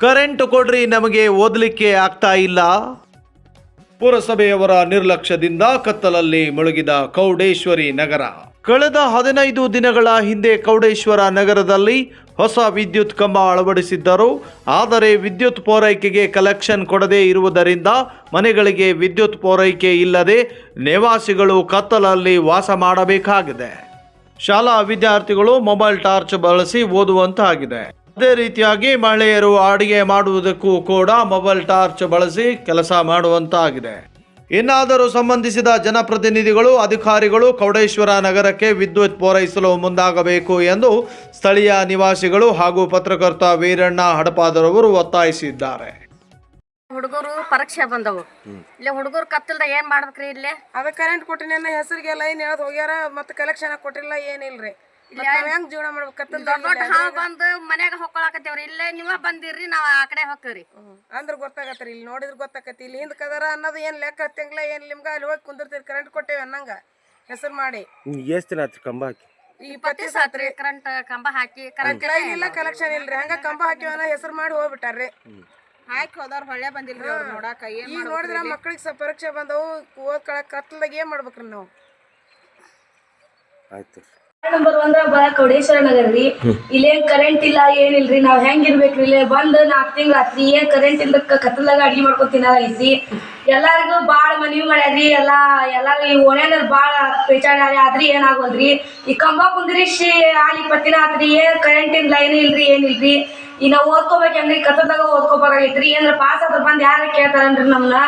Current ಕೊಡ್ರಿ, ನಮಗೆ ಓದಲಿಕ್ಕೆ ಆಗ್ತಾ ಇಲ್ಲ. ಪುರಸಭೆಯವರ ನಿರ್ಲಕ್ಷ್ಯದಿಂದ ಕತ್ತಲಲ್ಲಿ ಮುಳುಗಿದ ಕೌಡೇಶ್ವರಿ ನಗರ. ಕಳೆದ ಹದಿನೈದು ದಿನಗಳ ಹಿಂದೆ ಕೌಡೇಶ್ವರ ನಗರದಲ್ಲಿ ಹೊಸ ವಿದ್ಯುತ್ ಕಂಬ ಅಳವಡಿಸಿದ್ದರು. ಆದರೆ ವಿದ್ಯುತ್ ಪೂರೈಕೆಗೆ ಕಲೆಕ್ಷನ್ ಕೊಡದೇ ಇರುವುದರಿಂದ ಮನೆಗಳಿಗೆ ವಿದ್ಯುತ್ ಪೂರೈಕೆ ಇಲ್ಲದೆ ನಿವಾಸಿಗಳು ಕತ್ತಲಲ್ಲಿ ವಾಸ ಮಾಡಬೇಕಾಗಿದೆ. ಶಾಲಾ ವಿದ್ಯಾರ್ಥಿಗಳು ಮೊಬೈಲ್ ಟಾರ್ಚ್ ಬಳಸಿ ಓದುವಂತಾಗಿದೆ. ಅದೇ ರೀತಿಯಾಗಿ ಮಹಿಳೆಯರು ಅಡಿಗೆ ಮಾಡುವುದಕ್ಕೂ ಕೂಡ ಮೊಬೈಲ್ ಟಾರ್ಚ್ ಬಳಸಿ ಕೆಲಸ ಮಾಡುವಂತಾಗಿದೆ. ಇನ್ನಾದರೂ ಸಂಬಂಧಿಸಿದ ಜನಪ್ರತಿನಿಧಿಗಳು ಅಧಿಕಾರಿಗಳು ಕೌಡೇಶ್ವರ ನಗರಕ್ಕೆ ವಿದ್ಯುತ್ ಪೂರೈಸಲು ಮುಂದಾಗಬೇಕು ಎಂದು ಸ್ಥಳೀಯ ನಿವಾಸಿಗಳು ಹಾಗೂ ಪತ್ರಕರ್ತ ವೀರಣ್ಣ ಹಡಪಾದರವರು ಒತ್ತಾಯಿಸಿದ್ದಾರೆ. ಹುಡುಗರು ಪರೀಕ್ಷೆ ಬಂದವು. ಇಲ್ಲಿ ಹುಡುಗರು ಕತ್ತಲ್ದ ಏನ್ ಮಾಡ್ಬೇಕ್ರಿ ಇಲ್ಲಿ? ಅದ ಕರೆಂಟ್ ಕೊಟ್ಟಿನ ಹೆಸರಿಗೆಲ್ಲ ಲೈನ್ ಹೇಳೋದು? ಹೋಗ್ಯಾರ ಮತ್ತೆ ಕಲೆಕ್ಷನ್ ಕೊಟ್ಟಿಲ್ಲ ಏನಿಲ್ರಿ. ಹೆಂಗ್ ಜೀವನ ಮಾಡ್ಬೇಕು ಕತ್ತಲ್ದ ದೊಡ್ಡ ದೊಡ್ಡ ಹಾವು ಬಂದು ಮನ್ಯಾಗ ಹೊಕ್ಕೊಳಕತ್ತೇವ್ರಿ. ಇಲ್ಲೇ ನೀವ ಬಂದಿರ್ರಿ ನಾವ್ ಆ ಕಡೆ ಹೋಗ್ತೇವ್ರಿ ಅಂದ್ರ ಗೊತ್ತಾಗತ್ರಿ ಇಲ್ಲಿ ನೋಡಿದ್ರ ಗೊತ್ತಾಗತ್ತಿ ಇಲ್ಲಿ ಹಿಂದ್ ಕದರ ಅನ್ನೋದು ಏನ್ ಲೆಕ್ಕ ಹತ್ತಂಗಿಲ್ಲ ಏನ್ ನಿಮ್ಗ? ಅಲ್ಲಿ ಹೋಗಿ ಕುಂದಿರ್ತೀರಿ ಕರೆಂಟ್ ಕೊಟ್ಟೇವಿ ಅನ್ನಂಗ. ಹೆಸರು ಮಾಡಿ. ಎಷ್ಟು ದಿನ ಆತ್ರಿ ಕಂಬ ಹಾಕಿ? ಇಪ್ಪತ್ತಿ ಸಾತ್ರಿ. ಕರೆಂಟ್ ಕಂಬ ಹಾಕಿ ಕರೆಂಟ್ ಇಲ್ಲ ಕಲೆಕ್ಷನ್ ಇಲ್ರಿ. ಹಂಗ ಕಂಬ ಹಾಕಿವನ ಹೆಸರು ಮಾಡಿ ಹೋಗ್ಬಿಟ್ಟಾರ್ರಿ. ಹಾಕಿ ಹೋದವ್ರ ಹೊಳ್ಳೆ ಬಂದಿಲ್ರಿ ಅವ್ರು ನೋಡಾಕ ಏನ್ ಈಗ ನೋಡಿದ್ರ ಮಕ್ಳಿಗೆ ಸ ಪರೀಕ್ಷೆ ಬಂದವು ಓದ್ಕೊಳಕ್ ಕತ್ಲದಾಗ ಏನ್ ಮಾಡ್ಬೇಕ್ರಿ ನಾವು? ಆಯ್ತು ನಂಬರ್ ಒಂದ್ರ ಬರ ಕೌಡೇಶ್ವರ ನಗರ ರೀ ಇಲ್ಲೇನ್ ಕರೆಂಟ್ ಇಲ್ಲ ಏನಿಲ್ರಿ ನಾವ್ ಹೆಂಗ್ ಇರ್ಬೇಕ್ರಿ? ಇಲ್ಲೇ ಬಂದ್ ನಾಲ್ಕು ತಿಂಗ್ಳು ಆತ್ರಿ. ಏನ್ ಕರೆಂಟ್ ಇಲ್ದ ಕತ್ತಲ್ದಾಗ ಅಡ್ಗಿ ಮಾಡ್ಕೊಂಡ್ ಐಸಿ ಎಲ್ಲಾರಿಗೂ ಬಾಳ ಮನವಿ ಮಾಡ್ಯಾರಿ ಎಲ್ಲಾ ಎಲ್ಲಾರು ಈ ಓಣ್ಯಾನ ಬಾಳ ಪೇಚಾಡ್ಯಾರಿ. ಆದ್ರಿ ಏನಾಗೋದ್ರಿ ಈ ಕಂಬ ಕುಂದಿರಿಸಿ ಆಲಿ ಪತ್ತಿನ ಆತ್ರಿ. ಏನ್ ಕರೆಂಟ್ ಇನ್ ಲೈನ್ ಇಲ್ರಿ ಏನಿಲ್ರಿ ಈಗ ನಾವ್ ಓದ್ಕೋಬೇಕು ಹೆಂಗ್ರಿ? ಕತ್ತಲ್ದಾಗ ಓದ್ಕೋಬೇಕಾಗೈತ್ರಿ ಏನ್ರ ಪಾಸ್ ಆದ್ರ ಬಂದ್ ಯಾರ ಕೇಳ್ತಾರನ್ರಿ ನಮ್ನ?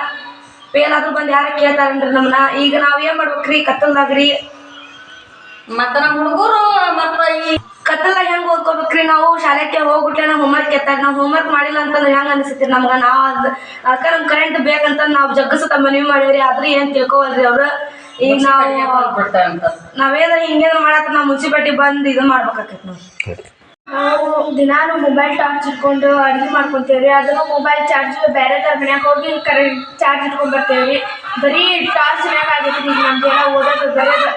ಫೇಲ್ ಆದ್ರೂ ಬಂದ್ ಯಾರ ಕೇಳ್ತಾರನ್ರಿ ನಮ್ನ? ಈಗ ನಾವ್ ಏನ್ ಮಾಡ್ಬೇಕ್ರಿ? ಕತ್ತಲ್ದಾಗ್ರಿ. ಮತ್ತ ನಮ್ಮ ಹುಡುಗರು ಮತ್ತ ಈ ಕತ್ತಲ ಹೆಂಗ್ ಓದ್ಕೋಬೇಕ್ರಿ? ನಾವು ಶಾಲೆಗೆ ಹೋಗ್ಬಿಟ್ಲೆ ನಾವು ಹೋಮ್ವರ್ಕ್ ಎತ್ತಾಗ ನಾವು ಹೋಮ್ವರ್ಕ್ ಮಾಡಿಲ್ಲ ಅಂತಂದ್ರೆ ಹೆಂಗ್ ಅನ್ಸುತ್ತೆ ನಮ್ಗ? ನಾವ್ ಅದ್ ಅದ್ಕ ನಮ್ ಕರೆಂಟ್ ಬೇಕಂತ ನಾವ್ ಜಗ್ಗಸತ ಮನವಿ ಮಾಡೇವ್ರಿ ಆದ್ರೆ ಏನ್ ತಿಳ್ಕೊವಲ್ರಿ ಅವ್ರು? ಈಗ ನಾವು ನಾವೇನ ಹಿಂಗೇನ್ ಮಾಡತ್ತ ನಾವ್ ಮುನ್ಸಿಪಾಲ್ಟಿ ಬಂದ್ ಇದು ಮಾಡ್ಬೇಕಾಕೈತಿ ನಾವು ನಾವು ದಿನಾನು ಮೊಬೈಲ್ ಟಾರ್ಚ್ ಇಟ್ಕೊಂಡು ಅಡುಗೆ ಮಾಡ್ಕೊಂತೇವ್ರಿ ಅದನ್ನು ಮೊಬೈಲ್ ಚಾರ್ಜ್ ಬೇರೆ ತರ ಮನ್ಯಾಗ ಹೋಗಿ ಕರೆಂಟ್ ಚಾರ್ಜ್ ಇಟ್ಕೊಂಡ್ ಬರ್ತೇವ್ರಿ. ಬರೀ ಟಾರ್ಚ್ ಮ್ಯಾಗ ಆಗೈತಿ ಈಗ ನಮ್ದೆಲ್ಲ ಓದೋದು ಬರೋದು